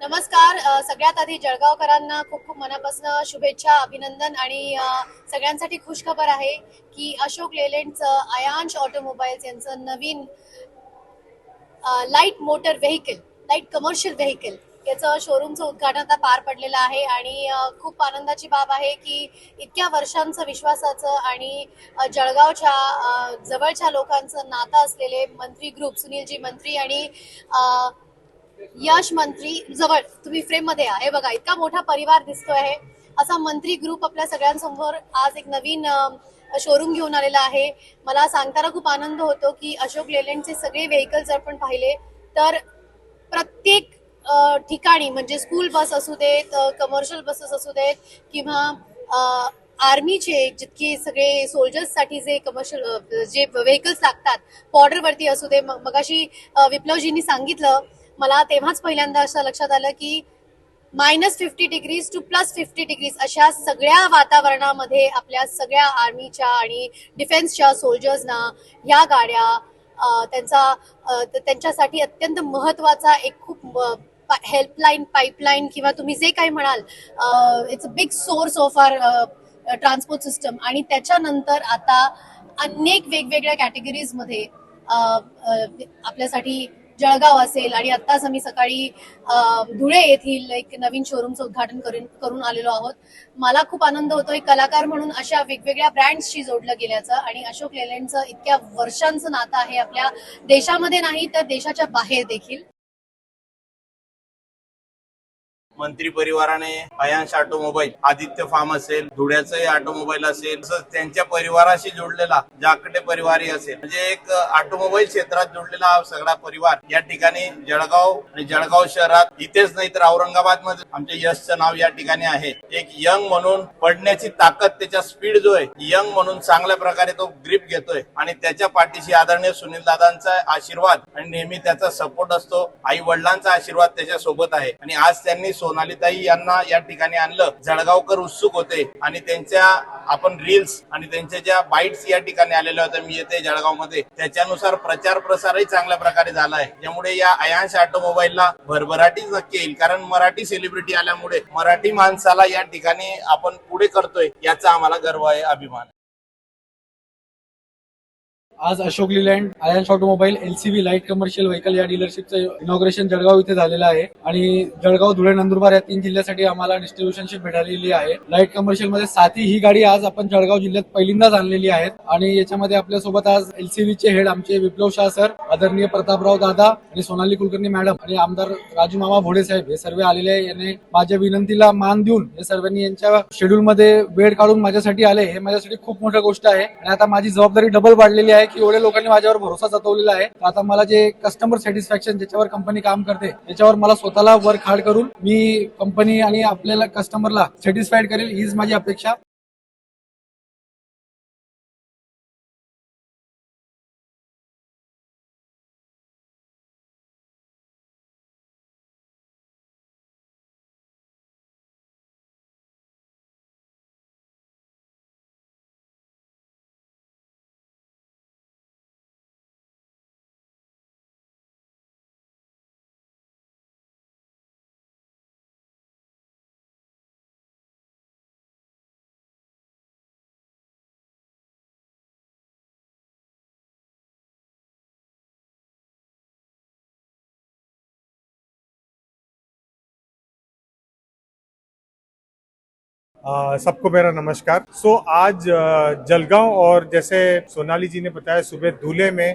नमस्कार सगळ्यात आधी जळगावकरांना खूप खूप मनापासून शुभेच्छा अभिनंदन आणि सगळ्यांसाठी खुश खबर आहे की अशोक लेलँडचं अयांश ऑटोमोबाईल्स यांचं नवीन light motor vehicle light commercial vehicle याचं शोरूमचं उद्घाटन आता पार पडलेलं आहे आणि खूप आनंदाची बाब आहे की इतक्या वर्षांचं विश्वासाचं आणि जळगावच्या जवळच्या लोकांचं नातं असलेले मंत्री ग्रुप सुनीलजी मंत्री आणि यश मंत्री जवळ तुम्ही फ्रेममध्ये आहे हे बघा इतका मोठा परिवार दिसतोय आहे असा मंत्री ग्रुप आपल्या सगळ्यांसमोर आज एक नवीन शोरूम घेऊन आलेला आहे. मला सांगताना खूप आनंद होतो की अशोक लेलँडचे सगळे व्हेकल्स आपण पाहिले तर प्रत्येक ठिकाणी म्हणजे स्कूल बस असू देत कमर्शियल बसेस असू देत किंवा आर्मीचे जितके सगळे सोल्जर्ससाठी जे कमर्शियल जे व्हेकल्स लागतात बॉर्डरवरती असू दे मगाशी विप्लवजींनी सांगितलं मला तेव्हाच पहिल्यांदा असं लक्षात आलं की minus fifty degrees to plus fifty degrees अशा सगळ्या वातावरणामध्ये आपल्या सगळ्या आर्मीच्या आणि डिफेन्सच्या सोल्जर्सना ह्या गाड्या त्यांचा त्यांच्यासाठी अत्यंत महत्त्वाचा एक खूप हेल्पलाईन पाईपलाईन किंवा तुम्ही जे काही म्हणाल it's a big source of our transport system आणि त्याच्यानंतर आता अनेक वेगवेगळ्या कॅटेगरीजमध्ये आपल्यासाठी जळगाव असेल आणि आत्ताच आम्ही सकाळी धुळे येथील एक नवीन शोरूमचं उद्घाटन करून करून आलेलो आहोत. मला खूप आनंद होतोय कलाकार म्हणून अशा वेगवेगळ्या ब्रँड्सशी जोडलं गेल्याचं आणि अशोक लेलँडचं इतक्या वर्षांचं नातं आहे आपल्या देशामध्ये नाही तर देशाच्या बाहेर देखील. मंत्री परिवाराने अयांश ऑटोमोबाईल आदित्य फार्म असेल धुळ्याचंही ऑटोमोबाईल असेल तसंच त्यांच्या परिवाराशी जोडलेला जाकडे परिवारही असेल. म्हणजे एक ऑटोमोबाईल क्षेत्रात जोडलेला हा सगळा परिवार या ठिकाणी जळगाव आणि जळगाव शहरात इथेच नाही तर औरंगाबादमध्ये आमच्या यशचं नाव या ठिकाणी आहे. एक यंग म्हणून पडण्याची ताकद त्याच्या स्पीड जो आहे यंग म्हणून चांगल्या प्रकारे तो ग्रीप घेतोय. आणि त्याच्या पाठीशी आदरणीय सुनील दादांचा आशीर्वाद आणि नेहमी त्याचा सपोर्ट असतो. आई वडिलांचा आशीर्वाद त्याच्या सोबत आहे. आणि आज त्यांनी सोनालीताई यांना या ठिकाणी आणलं. जळगावकर उत्सुक होते आणि त्यांच्या आपण रील्स आणि त्यांच्या ज्या बाईट्स या ठिकाणी आलेल्या होत्या मी येते जळगावमध्ये. त्याच्यानुसार प्रचार प्रसारही चांगल्या प्रकारे झाला आहे. त्यामुळे या अयांश ऑटोमोबाईलला भरभराटीच नक्की येईल. कारण मराठी सेलिब्रिटी आल्यामुळे मराठी माणसाला या ठिकाणी आपण पुढे करतोय याचा आम्हाला गर्व आहे अभिमान आज Ashok Leyland Ayansh automobile LCV light commercial vehicle या डीलरशिपचं इनॉग्रेशन जळगाव इथे झालेलं आहे. आणि जळगाव धुळे नंदुरबार या तीन जिल्ह्यासाठी आम्हाला डिस्ट्रीब्युशनशिप मिळालेली आहे. लाइट कमर्शियलमध्ये साथी ही गाडी आज आपण जळगाव जिल्ह्यात पहिल्यांदाच आणलेली आहे आणि याच्यामध्ये आपल्यासोबत आज एलसीबीचे चे हेड आमचे विप्लव शाह सर आदरणीय प्रतापराव दादा आणि सोनाली कुलकर्णी मॅडम आणि आमदार राजू मामा भोडे साहेब हे सर्व आलेले आहे. याने माझ्या विनंतीला मान देऊन हे सर्वांनी यांच्या शेड्यूल मध्ये वेळ काढून माझ्यासाठी आले. हे माझ्यासाठी खूप मोठी गोष्ट आहे. आणि आता माझी जबाबदारी डबल वाढलेली आहे. की एवढ्या लोकांनी माझ्यावर भरोसा जतवलेला आहे. आता मला जे कस्टमर सॅटिस्फॅक्शन ज्याच्यावर कंपनी काम करते त्याच्यावर मला स्वतःला वर्क हार्ड करून मी कंपनी आणि आपल्याला कस्टमरला सॅटिस्फाईड करेल हीच माझी अपेक्षा. सबको मेरा नमस्कार। सो so, आज जलगांव और जैसे सोनाली जी ने बताया सुबह धूले में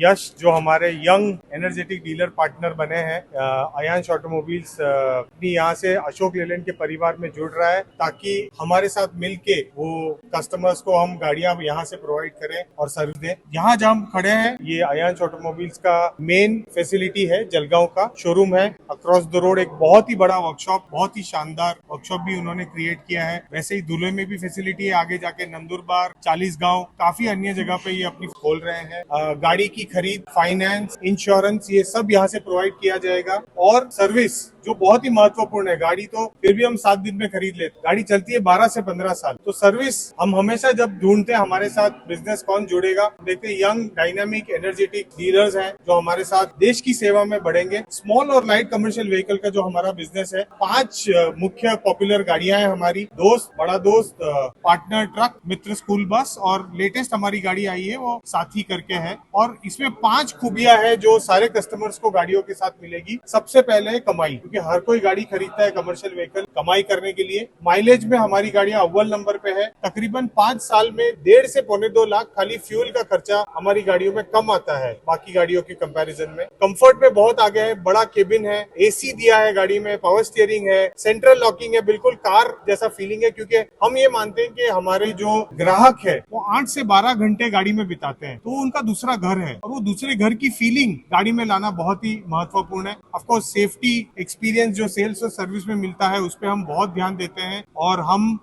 यश जो हमारे यंग एनर्जेटिक डीलर पार्टनर बने हैं अयांश ऑटोमोबाइल्स अपनी यहाँ से अशोक लेलैंड के परिवार में जुड़ रहा है ताकि हमारे साथ मिलके वो कस्टमर्स को हम गाड़ियाँ यहाँ से प्रोवाइड करें और सर्विस दें। यहाँ जहाँ हम खड़े हैं ये अयांश ऑटोमोबाइल्स का मेन फैसिलिटी है जलगांव का। शोरूम है। अक्रॉस द रोड एक बहुत ही बड़ा वर्कशॉप बहुत ही शानदार वर्कशॉप भी उन्होंने क्रिएट किया है। वैसे ही धुले में भी फैसिलिटी है, आगे जाके नंदुरबार चालीस गाँव, काफ़ी अन्य जगह पे ये अपनी खोल रहे हैं। गाड़ी की खरीद फाइनेंस इंश्योरेंस ये सब यहाँ से प्रोवाइड किया जाएगा। और सर्विस जो बहुत ही महत्वपूर्ण है। गाड़ी तो फिर भी हम सात दिन में खरीद लेते गाड़ी चलती है बारह से पंद्रह साल। तो सर्विस हम हमेशा जब ढूंढते हैं, हमारे साथ बिज़नेस कौन जुड़ेगा? देखते यंग डायनामिक एनर्जेटिक डीलर्स हैं जो हमारे साथ देश की सेवा में बढ़ेंगे। स्मॉल और लाइट कमर्शियल व्हीकल का जो हमारा बिज़नेस है, पाँच मुख्य पॉपुलर गाड़ियाँ हैं हमारी। दोस्त, बड़ा दोस्त पार्टनर ट्रक मित्र स्कूल बस और लेटेस्ट हमारी गाड़ी आई है, वो साथी करके है। और इसमें पाँच खूबियाँ हैं जो सारे कस्टमर्स को गाड़ियों के साथ मिलेगी। सबसे पहले कमाई। क्योंकि हर कोई गाड़ी खरीदता है कमर्शियल व्हीकल कमाई करने के लिए। माइलेज में हमारी गाड़ियाँ अव्वल नंबर पे है। तकरीबन पाँच साल में डेढ़ से पौने दो लाख खाली फ्यूल का खर्चा हमारी गाड़ियों में कम आता है बाकी गाड़ियों के कंपैरिजन में। कंफर्ट में बहुत आगे है, बड़ा केबिन है एसी दिया है गाड़ी में पावर स्टीयरिंग है सेंट्रल लॉकिंग है, बिल्कुल कार जैसा फीलिंग है क्योंकि हम ये मानते हैं कि हमारे जो ग्राहक है, वो आठ से बारह घंटे गाड़ी में बिताते हैं। तो उनका दूसरा घर है और वो दूसरे घर की फीलिंग गाड़ी में लाना बहुत ही महत्वपूर्ण है। ऑफकोर्स सेफ्टी एक्सपीरियंस जो सेल्स और सर्विस में मिलता है, उस पर हम बहुत ध्यान देते हैं और हम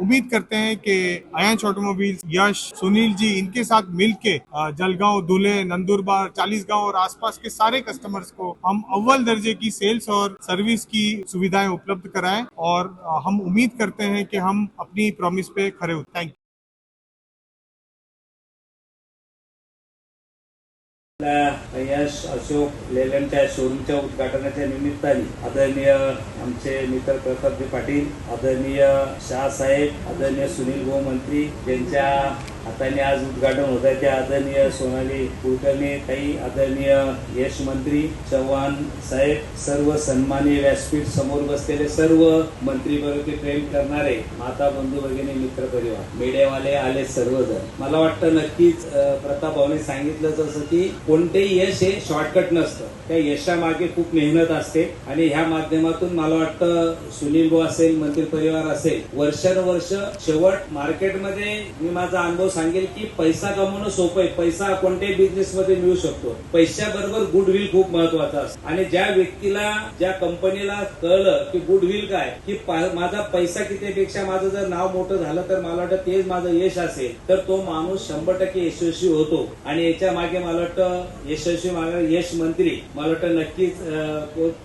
उम्मीद करते हैं कि अयांश ऑटोमोबाइल्स यश सुनील जी इनके साथ मिलके जलगांव धुले नंदुरबार, चालीसगांव और आसपास के सारे कस्टमर्स को हम अव्वल दर्जे की सेल्स और सर्विस की सुविधाएँ उपलब्ध कराएँ और हम उम्मीद करते हैं कि हम अपनी प्रॉमिस पे खड़े उतरें थैंक यश अशोक लेलनच्या शोरूमच्या उद्घाटनाच्या निमित्ताने आदरणीय आमचे मित्र प्रतापजी पाटील आदरणीय शाह साहेब आदरणीय सुनील भाऊ मंत्री यांच्या हाताने आज उद्घाटन होत आहे. त्या आदरणीय सोनाली कुलकर्णी ताई आदरणीय यश मंत्री चव्हाण साहेब सर्व सन्मानीय व्यासपीठ समोर बसलेले सर्व मंत्रीवर्ग प्रेम करणारे माता बंधू भगिनी मित्र परिवार मीडियावाले आले सर्वजण. मला वाटतं नक्कीच प्रताप भाऊने सांगितलं जसं की कोणतेही यश हे शॉर्टकट नसतं. त्या यशामागे खूप मेहनत असते आणि ह्या माध्यमातून मला वाटतं सुनील भाऊ असेल मंत्री परिवार असेल वर्षानुवर्ष शेवट मार्केटमध्ये मी माझा अनुभव सांगेल की पैसा कमवणं सोपं आहे. पैसा कोणत्याही बिझनेस मध्ये मिळू शकतो. पैशाबरोबर गुडविल खूप महत्त्वाचा असतो. आणि ज्या व्यक्तीला ज्या कंपनीला कळलं की गुडविल काय की माझा पैसा कितीपेक्षा माझं जर नाव मोठं झालं तर मला वाटतं तेच माझं यश असेल तर तो माणूस शंभर टक्के यशस्वी होतो. आणि याच्या मागे मला वाटतं यशस्वी मागे यश मंत्री मला वाटतं नक्कीच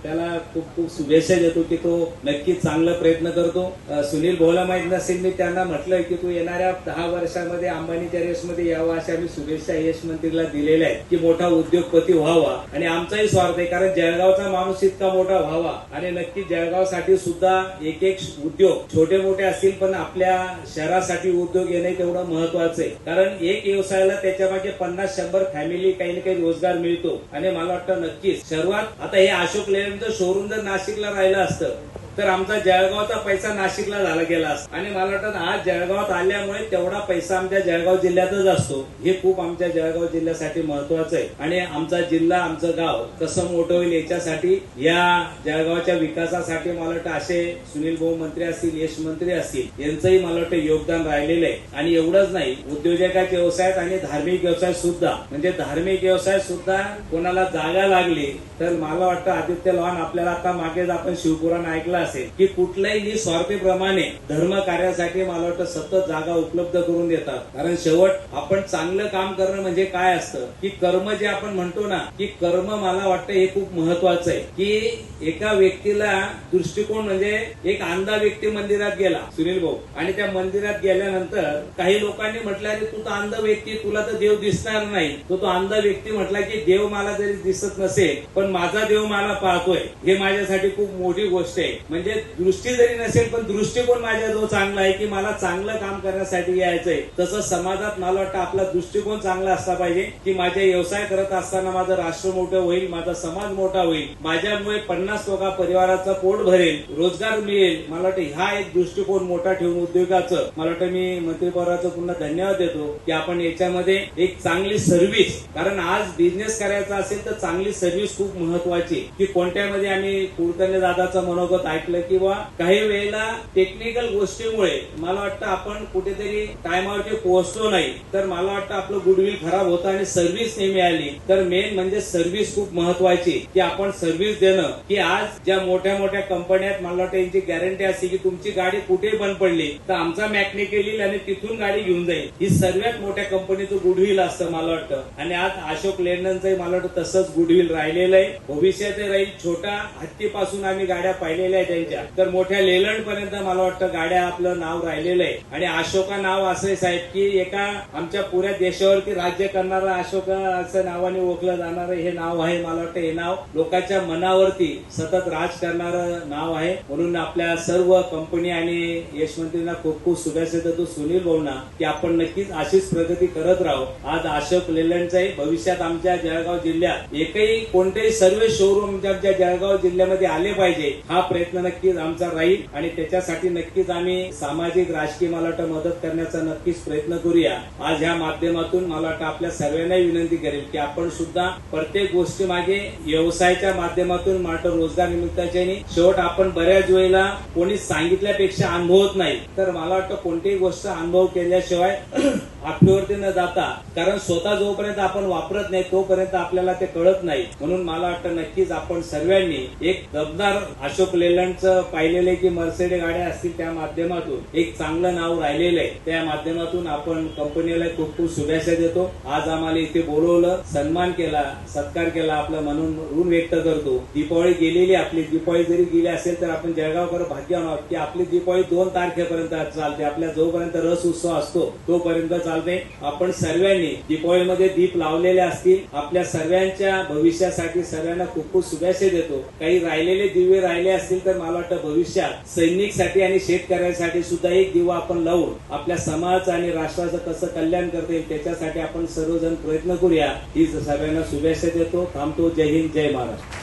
त्याला खूप खूप शुभेच्छा देतो की तो नक्कीच चांगला प्रयत्न करतो. सुनील भोला माहीत नसेल मी त्यांना म्हटलंय की तू येणाऱ्या दहा वर्षामध्ये अंबानीच्या रेसमध्ये यावा अशा आम्ही शुभेच्छा यश मंत्रीला दिलेल्या आहेत की मोठा उद्योगपती व्हावा. आणि आमचाही स्वार्थ आहे कारण जळगावचा माणूस इतका मोठा व्हावा. आणि नक्की जळगावसाठी सुद्धा एक एक उद्योग छोटे मोठे असतील पण आपल्या शहरासाठी उद्योग येणे तेवढं महत्वाचं आहे. कारण एक व्यवसायाला त्याच्यामागे पन्नास शंभर फॅमिली काही ना काही रोजगार मिळतो. आणि मला वाटतं नक्कीच सर्वात आता हे अशोक लेलंडचं शोरूम जर नाशिकला राहिलं असतं तर आमचा जळगावचा पैसा नाशिकला झाला गेला असता. आणि मला वाटतं आज जळगावात आल्यामुळे तेवढा पैसा आमच्या जळगाव जिल्ह्यातच असतो. हे खूप आमच्या जळगाव जिल्ह्यासाठी महत्वाचं आहे. आणि आमचा जिल्हा आमचं गाव कसं मोठं होईल याच्यासाठी या जळगावच्या विकासासाठी मला वाटतं असे सुनील भाऊ मंत्री असतील यश मंत्री असतील यांचंही मला वाटतं योगदान राहिलेलं आहे. आणि एवढंच नाही उद्योजकाच्या व्यवसायात आणि धार्मिक व्यवसाय सुद्धा म्हणजे धार्मिक व्यवसाय सुद्धा कोणाला जागा लागली तर मला वाटतं आदित्य लॉन आपल्याला आता मागेच आपण शिवपुराण ऐकलं असेल की कुठल्याही निस्वार्थीप्रमाणे धर्म कार्यासाठी मला वाटतं सतत जागा उपलब्ध करून देतात. कारण शेवट आपण चांगलं काम करणं म्हणजे काय असतं? की कर्म जे आपण म्हणतो ना की कर्म मला वाटतं हे खूप महत्वाचं आहे. की एका व्यक्तीला दृष्टिकोन म्हणजे एक अंधा व्यक्ती मंदिरात गेला सुनील भाऊ आणि त्या मंदिरात गेल्यानंतर काही लोकांनी म्हटलं अरे तू तर अंध व्यक्ती तुला तर देव दिसणार नाही. तो तो अंध व्यक्ती म्हटला की देव मला जरी दिसत नसेल पण माझा देव मला पाहतोय. हे माझ्यासाठी खूप मोठी गोष्ट आहे. म्हणजे दृष्टी जरी नसेल पण दृष्टिकोन माझ्या जो चांगला आहे की मला चांगलं काम करण्यासाठी यायचंय. तसं समाजात मला वाटतं आपला दृष्टिकोन चांगला असला पाहिजे की माझे व्यवसाय करत असताना माझं राष्ट्र मोठं होईल माझा समाज मोठा होईल. माझ्यामुळे पन्नास लोका परिवाराचं पोट भरेल रोजगार मिळेल. मला वाटतं हा एक दृष्टिकोन मोठा ठेवून उद्योगाचं. मला वाटतं मी मंत्रिपदाचं पुन्हा धन्यवाद देतो की आपण याच्यामध्ये एक चांगली सर्व्हिस कारण आज बिझनेस करायचा असेल तर चांगली सर्व्हिस खूप महत्वाची की कोणत्यामध्ये आम्ही कुलकर्णी दादाचं मनोगत ऐकलं ऐकलं किंवा काही वेळेला टेक्निकल गोष्टीमुळे मला वाटतं आपण कुठेतरी टायमावरती पोहोचलो नाही तर मला वाटतं आपलं गुडविल खराब होतं आणि सर्व्हिस नाही मिळाली. तर मेन म्हणजे सर्व्हिस खूप महत्वाची की आपण सर्व्हिस देणं. की आज ज्या मोठ्या मोठ्या कंपन्या आहेत मला वाटतं यांची गॅरंटी असते की तुमची गाडी कुठे बंद पडली तर आमचा मॅकॅनिकल येईल आणि तिथून गाडी घेऊन जाईल. ही सर्वात मोठ्या कंपनीचं गुडविल असतं मला वाटतं. आणि आज अशोक लेंडनचंही मला वाटतं तसंच गुडविल राहिलेलं आहे. भविष्यात राहील. छोट्या हत्तीपासून आम्ही गाड्या पाहिलेल्या आहेत. त्यांच्या तर मोठ्या लेलंड पर्यंत मला वाटतं गाड्या आपलं नाव राहिलेलं आहे. आणि अशोका नाव असं आहे साहेब की एका आमच्या पुऱ्या देशावरती राज्य करणारा अशोका असं नावाने ओळखलं जाणारं हे नाव आहे मला वाटतं हे नाव लोकांच्या मनावरती सतत राज करणारं नाव आहे. म्हणून आपल्या सर्व कंपनी आणि यशमंत्रींना खूप खूप शुभेच्छा देतो सुनील भाऊंना की आपण नक्कीच अशीच प्रगती करत राहू. आज अशोक लेलंडचाही भविष्यात आमच्या जळगाव जिल्ह्यात एकही कोणतेही सर्व शोरूम आमच्या जळगाव जिल्ह्यामध्ये आले पाहिजे हा प्रयत्न नक्कीच आमचा राहील आणि त्याच्यासाठी नक्कीच आम्ही सामाजिक राजकीय मला वाटतं मदत करण्याचा नक्कीच प्रयत्न करूया. आज ह्या माध्यमातून मला वाटतं आपल्या सर्वांनाही विनंती करेल की आपण सुद्धा प्रत्येक गोष्टी मागे व्यवसायाच्या माध्यमातून मला रोजगार निमित्ताचे आणि शेवट आपण बऱ्याच वेळेला कोणी सांगितल्यापेक्षा अनुभवत नाही. तर मला वाटतं कोणतीही गोष्ट अनुभव केल्याशिवाय आपल्यावरती न जाता कारण स्वतः जोपर्यंत आपण वापरत नाही तोपर्यंत आपल्याला ते कळत नाही. म्हणून मला वाटतं नक्कीच आपण सर्वांनी एक दमदार अशोक लेलँडचं पाहिलेलं की मर्सेडे गाड्या असतील त्या माध्यमातून एक चांगलं नाव राहिलेलं आहे. त्या माध्यमातून आपण कंपनीला खूप खूप शुभेच्छा देतो. आज आम्हाला इथे बोलवलं सन्मान केला सत्कार केला आपलं म्हणून ऋण व्यक्त करतो. दीपावली गेलेली आपली दीपावली जरी गेली असेल तर आपण जळगावकर भाग्यवान आहोत की आपली दीपावली दोन तारखेपर्यंत चालते. आपल्या जोपर्यंत रस उत्सव असतो तोपर्यंत चालते आपण सर्वांनी दीपावलीमध्ये दीप लावलेले असतील आपल्या सर्वांच्या भविष्यासाठी सर्वांना खूप खूप शुभेच्छा देतो. काही राहिलेले दिवे राहिले असतील तर मला वाटतं भविष्यात सैनिकसाठी आणि शेतकऱ्यांसाठी सुद्धा एक दिवा आपण लावून आपल्या समाज आणि राष्ट्राचं कसं कल्याण करता येईल त्याच्यासाठी आपण सर्वजण प्रयत्न करूया. ही सर्वांना शुभेच्छा देतो. थांबतो. जय हिंद. जय महाराष्ट्र.